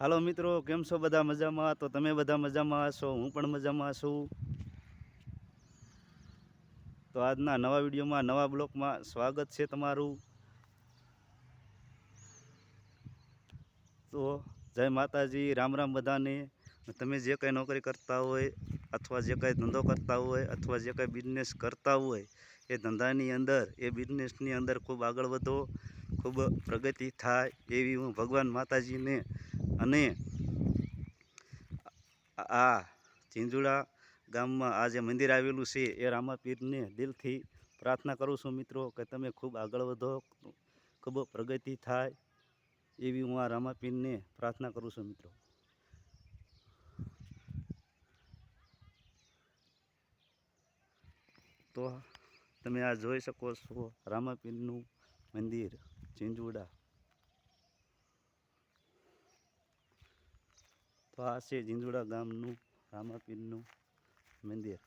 હાલો મિત્રો, કેમ છો બધા મજામાં? તો તમે બધા મજામાં હશો, હું પણ મજામાં છું. તો આજના નવા વિડીયોમાં, નવા બ્લોકમાં સ્વાગત છે તમારું. તો જય માતાજી, રામ રામ બધાને. તમે જે કંઈ નોકરી કરતા હોય, અથવા જે કંઈ ધંધો કરતા હોય, અથવા જે કંઈ બિઝનેસ કરતા હોય, એ ધંધાની અંદર, એ બિઝનેસની અંદર ખૂબ આગળ વધો, ખૂબ પ્રગતિ થાય એવી હું ભગવાન માતાજીને અને આ ચિંજુડા ગામમાં આ જે મંદિર આવેલું છે એ રામાપીરને દિલથી પ્રાર્થના કરું છું મિત્રો કે તમે ખૂબ આગળ વધો, ખૂબ પ્રગતિ થાય એવી હું આ રામાપીરને પ્રાર્થના કરું છું મિત્રો. તો તમે આ જોઈ શકો છો રામાપીરનું મંદિર, ઝીંઝુડા. તો આ છે ઝીંઝુડા ગામનું રામાપીરનું મંદિર.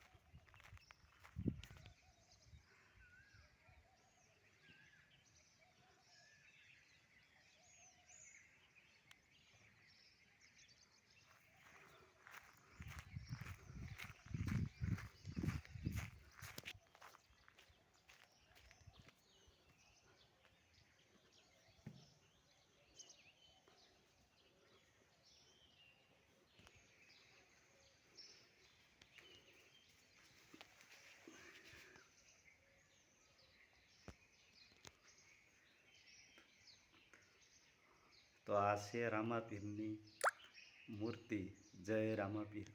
તો આ છે રામાપીરની મૂર્તિ. જય રામાપીર.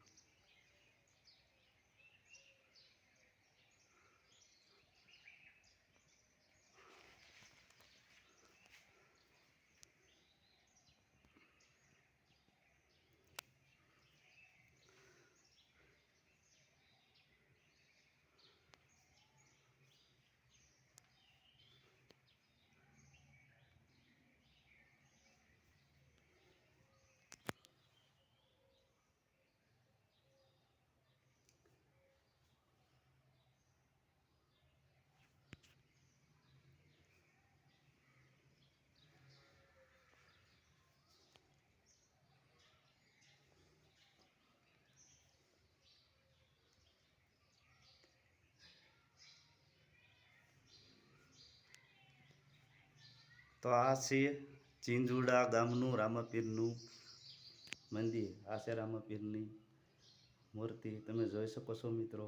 તો આ છે ચીંજુડા ગામનું રામાપીરનું મંદિર. આ છે રામાપીરની મૂર્તિ. તમે જોઈ શકો છો મિત્રો.